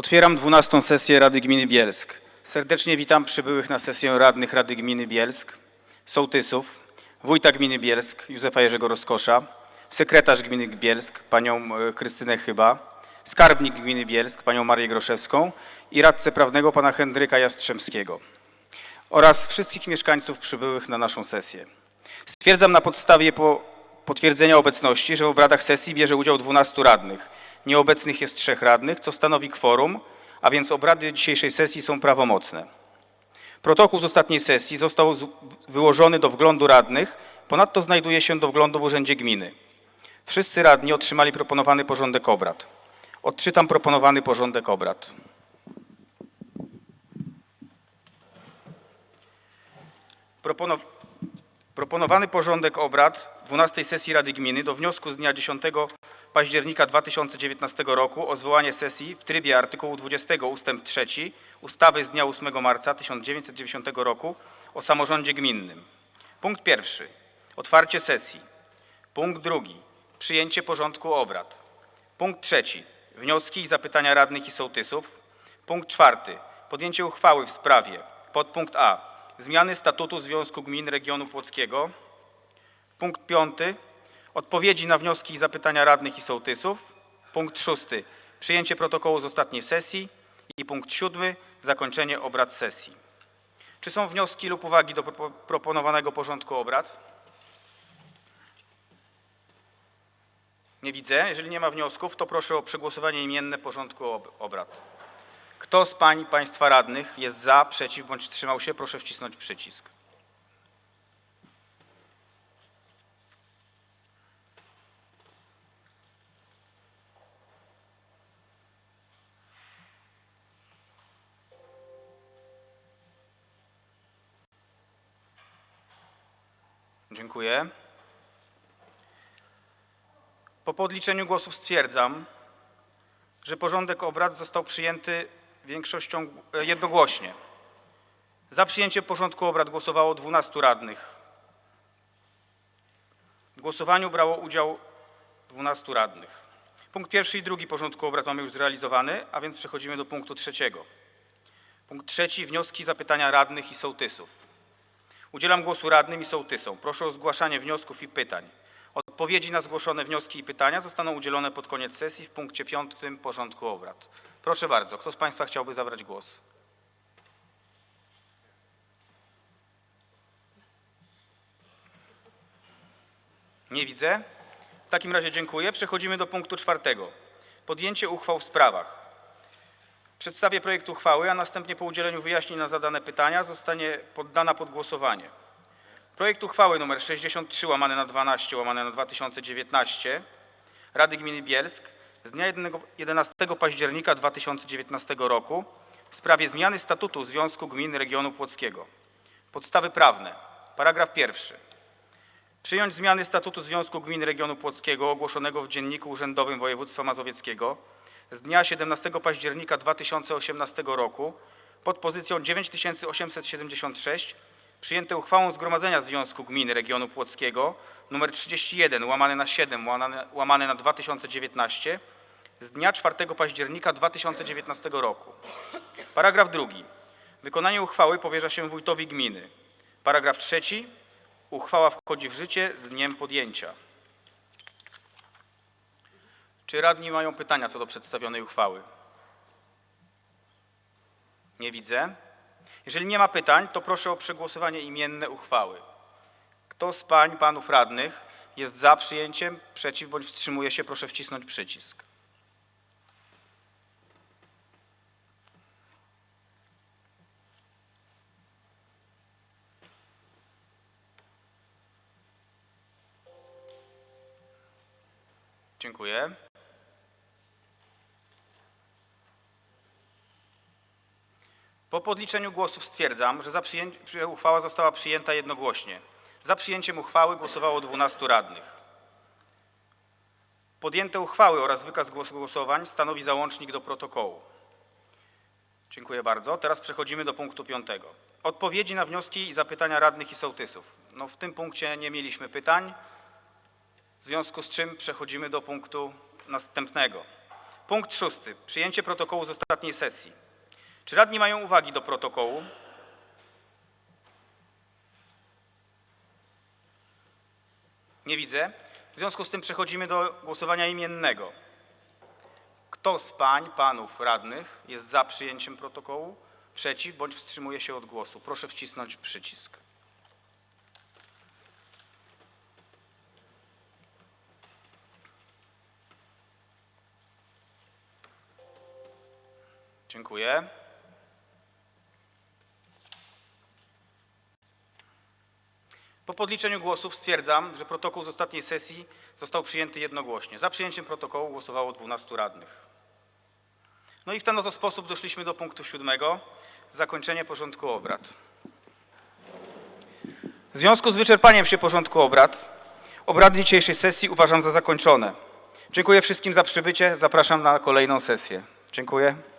Otwieram 12 sesję Rady Gminy Bielsk. Serdecznie witam przybyłych na sesję radnych Rady Gminy Bielsk, sołtysów, wójta gminy Bielsk Józefa Jerzego Rozkosza, sekretarz gminy Bielsk panią e, Krystynę Chyba, skarbnik gminy Bielsk panią Marię Groszewską i radcę prawnego pana Henryka Jastrzębskiego oraz wszystkich mieszkańców przybyłych na naszą sesję. Stwierdzam na podstawie po potwierdzenia obecności, że w obradach sesji bierze udział 12 radnych. Nieobecnych jest trzech radnych, co stanowi kworum, a więc obrady dzisiejszej sesji są prawomocne. Protokół z ostatniej sesji został wyłożony do wglądu radnych, ponadto znajduje się do wglądu w Urzędzie Gminy. Wszyscy radni otrzymali proponowany porządek obrad. Odczytam proponowany porządek obrad. Propono... Proponowany porządek obrad 12 sesji Rady Gminy do wniosku z dnia 10 października 2019 roku o zwołanie sesji w trybie artykułu 20 ust. 3 ustawy z dnia 8 marca 1990 roku o samorządzie gminnym. Punkt pierwszy. Otwarcie sesji. Punkt drugi. Przyjęcie porządku obrad. Punkt trzeci. Wnioski i zapytania radnych i sołtysów. Punkt czwarty. Podjęcie uchwały w sprawie. Podpunkt A. Zmiany statutu Związku Gmin Regionu Płockiego. Punkt piąty. Odpowiedzi na wnioski i zapytania radnych i sołtysów. Punkt szósty. Przyjęcie protokołu z ostatniej sesji. I punkt siódmy. Zakończenie obrad sesji. Czy są wnioski lub uwagi do propo- proponowanego porządku obrad? Nie widzę. Jeżeli nie ma wniosków, to proszę o przegłosowanie imienne porządku ob- obrad. Kto z pań i państwa radnych jest za, przeciw bądź wstrzymał się, proszę wcisnąć przycisk. Dziękuję. Po podliczeniu głosów stwierdzam, że porządek obrad został przyjęty większością e, jednogłośnie. Za przyjęciem porządku obrad głosowało 12 radnych. W głosowaniu brało udział 12 radnych. Punkt pierwszy i drugi porządku obrad mamy już zrealizowany, a więc przechodzimy do punktu trzeciego. Punkt trzeci wnioski zapytania radnych i sołtysów. Udzielam głosu radnym i sołtysom. Proszę o zgłaszanie wniosków i pytań. Odpowiedzi na zgłoszone wnioski i pytania zostaną udzielone pod koniec sesji w punkcie piątym porządku obrad. Proszę bardzo, kto z Państwa chciałby zabrać głos? Nie widzę. W takim razie dziękuję. Przechodzimy do punktu czwartego. Podjęcie uchwał w sprawach. Przedstawię projekt uchwały, a następnie po udzieleniu wyjaśnień na zadane pytania zostanie poddana pod głosowanie. Projekt uchwały nr 63 łamane na 12 łamane na 2019 Rady Gminy Bielsk z dnia 11 października 2019 roku w sprawie zmiany statutu Związku Gmin Regionu Płockiego. Podstawy prawne. Paragraf pierwszy. Przyjąć zmiany statutu Związku Gmin Regionu Płockiego ogłoszonego w Dzienniku Urzędowym Województwa Mazowieckiego z dnia 17 października 2018 roku pod pozycją 9876 przyjęte uchwałą Zgromadzenia Związku Gmin Regionu Płockiego nr 31 łamane na 7 łamane, łamane na 2019 z dnia 4 października 2019 roku. Paragraf drugi. Wykonanie uchwały powierza się wójtowi gminy. Paragraf trzeci. Uchwała wchodzi w życie z dniem podjęcia. Czy radni mają pytania co do przedstawionej uchwały? Nie widzę. Jeżeli nie ma pytań, to proszę o przegłosowanie imienne uchwały. Kto z pań, panów radnych jest za przyjęciem, przeciw bądź wstrzymuje się, proszę wcisnąć przycisk. Dziękuję. Po podliczeniu głosów stwierdzam, że że uchwała została przyjęta jednogłośnie. Za przyjęciem uchwały głosowało 12 radnych. Podjęte uchwały oraz wykaz głos- głosowań stanowi załącznik do protokołu. Dziękuję bardzo. Teraz przechodzimy do punktu piątego. Odpowiedzi na wnioski i zapytania radnych i sołtysów. No, w tym punkcie nie mieliśmy pytań, w związku z czym przechodzimy do punktu następnego. Punkt szósty. Przyjęcie protokołu z ostatniej sesji. Czy radni mają uwagi do protokołu? Nie widzę. W związku z tym przechodzimy do głosowania imiennego. Kto z pań, panów radnych jest za przyjęciem protokołu? Przeciw bądź wstrzymuje się od głosu? Proszę wcisnąć przycisk. Dziękuję. Po podliczeniu głosów stwierdzam, że protokół z ostatniej sesji został przyjęty jednogłośnie. Za przyjęciem protokołu głosowało 12 radnych. No i w ten oto sposób doszliśmy do punktu siódmego, zakończenie porządku obrad. W związku z wyczerpaniem się porządku obrad, obrady dzisiejszej sesji uważam za zakończone. Dziękuję wszystkim za przybycie, zapraszam na kolejną sesję. Dziękuję.